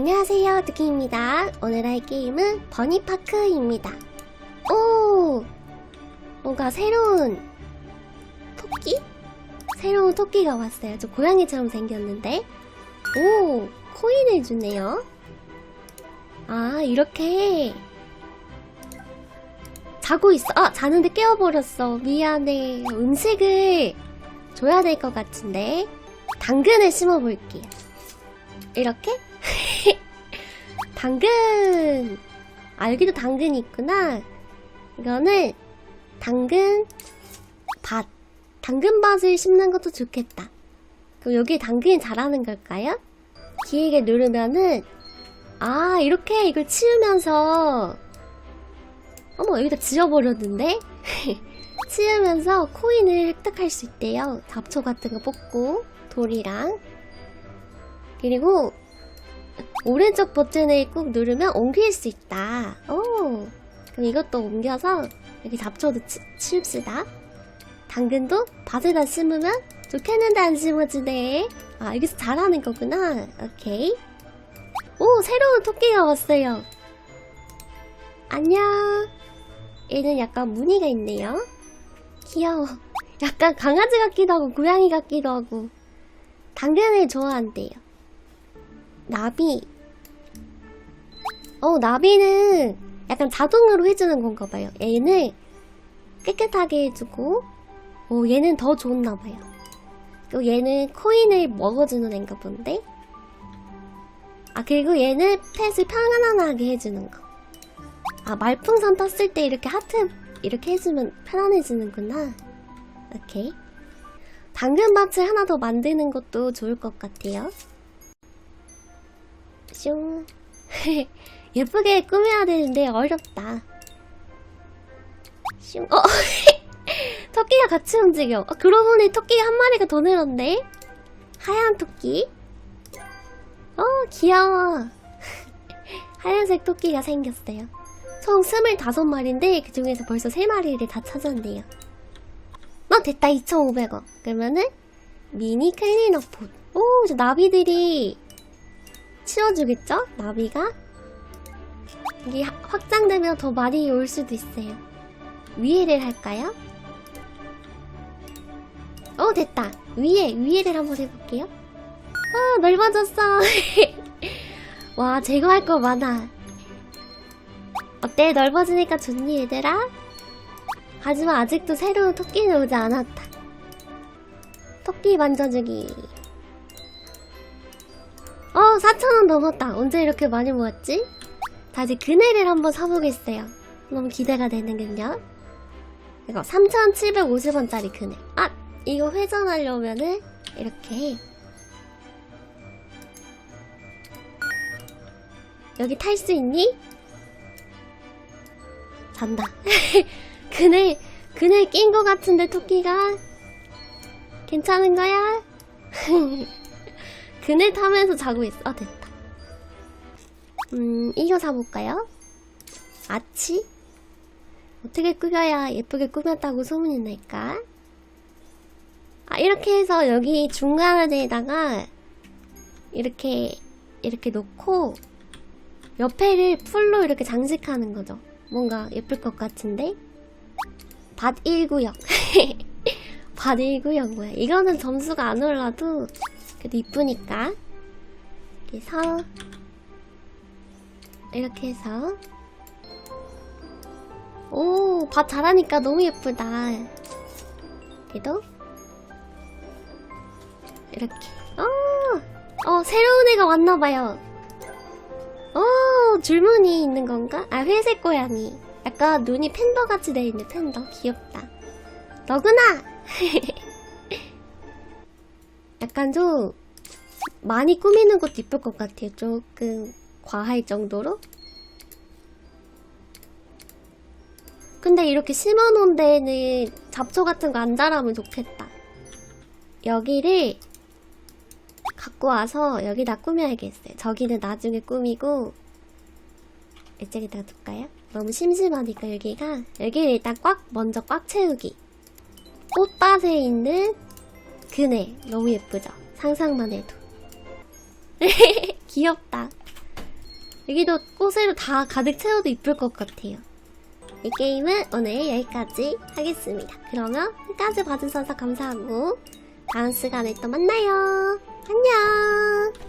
안녕하세요, 두키입니다. 오늘 할 게임은 버니파크입니다. 오! 뭔가 새로운 토끼? 새로운 토끼가 왔어요. 좀 고양이처럼 생겼는데. 오! 코인을 주네요. 아, 이렇게. 자고 있어. 아, 자는데 깨워버렸어. 미안해. 음식을 줘야 될 것 같은데. 당근을 심어볼게요. 이렇게? 당근! 아, 여기도 당근이 있구나. 이거는 당근 밭. 당근 밭을 심는 것도 좋겠다. 그럼 여기 당근이 자라는 걸까요? 기획에 누르면은, 아, 이렇게 이걸 치우면서, 어머, 여기다 지워버렸는데? 치우면서 코인을 획득할 수 있대요. 잡초 같은 거 뽑고, 돌이랑. 그리고, 오른쪽 버튼을 꾹 누르면 옮길 수 있다. 오, 그럼 이것도 옮겨서 여기 잡초도 치, 치웁시다. 당근도 밭에다 심으면 좋겠는데 안 심어주네. 아, 여기서 잘하는 거구나. 오케이. 오, 새로운 토끼가 왔어요. 안녕. 얘는 약간 무늬가 있네요. 귀여워. 약간 강아지 같기도 하고 고양이 같기도 하고. 당근을 좋아한대요. 나비. 어, 나비는 약간 자동으로 해주는 건가 봐요. 얘는 깨끗하게 해주고, 오, 얘는 더 좋나 봐요. 그리고 얘는 코인을 먹어주는 애인가 본데? 아, 그리고 얘는 펫을 편안하게 해주는 거. 아, 말풍선 떴을 때 이렇게 하트 이렇게 해주면 편안해지는구나. 오케이. 당근밭을 하나 더 만드는 것도 좋을 것 같아요. 슝. 예쁘게 꾸며야 되는데 어렵다. 슝. 어, 토끼가 같이 움직여. 어, 그러고 보니 토끼 한 마리가 더 늘었네? 하얀 토끼? 어, 귀여워. 하얀색 토끼가 생겼어요. 총 25마리인데 그 중에서 벌써 3마리를 다 찾았네요. 어, 됐다. 2,500원. 그러면은 미니 클리너 폿. 오, 이제 나비들이 치워주겠죠? 나비가? 이게 하- 확장되면 더 많이 올 수도 있어요. 위에를 할까요? 어, 됐다. 위에, 위에를 한번 해볼게요. 아, 넓어졌어. 와, 제거할 거 많아. 어때? 넓어지니까 좋니, 얘들아? 하지만 아직도 새로운 토끼는 오지 않았다. 토끼 만져주기. 어, 4,000원 넘었다. 언제 이렇게 많이 모았지? 다시 그네를 한번 사보겠어요. 너무 기대가 되는군요. 이거 3,750원짜리 그네. 아! 이거 회전하려면은, 이렇게. 여기 탈 수 있니? 잔다. 그네, 그네 낀 거 같은데, 토끼가? 괜찮은 거야? 그네 타면서 자고 있어. 아, 됐다. 음, 이거 사볼까요? 아치? 어떻게 꾸며야 예쁘게 꾸몄다고 소문이 날까? 아, 이렇게 해서 여기 중간에다가 이렇게, 이렇게 놓고 옆에를 풀로 이렇게 장식하는 거죠. 뭔가 예쁠 것 같은데? 밭 1구역. 밭 1구역 뭐야. 이거는 점수가 안 올라도 그래도 이쁘니까. 이렇게 해서 이렇게 해서 오, 밭 잘하니까 너무 예쁘다. 그래도 이렇게. 어, 어 새로운 애가 왔나봐요. 어, 줄무늬 있는 건가? 아, 회색 고양이. 약간 눈이 팬더 같이 돼 있는 팬더. 귀엽다. 너구나! 약간 좀 많이 꾸미는 것도 이쁠 것 같아요. 조금 과할 정도로. 근데 이렇게 심어놓은 데는 잡초 같은 거 안 자라면 좋겠다. 여기를 갖고 와서 여기다 꾸며야겠어요. 저기는 나중에 꾸미고 이쪽에다가 둘까요? 너무 심심하니까 여기가 여기를 일단 꽉 먼저 꽉 채우기. 꽃밭에 있는 그네 너무 예쁘죠? 상상만 해도 귀엽다. 여기도 꽃으로 다 가득 채워도 이쁠 것 같아요. 이 게임은 오늘 여기까지 하겠습니다. 그러면 끝까지 봐주셔서 감사하고 다음 시간에 또 만나요. 안녕!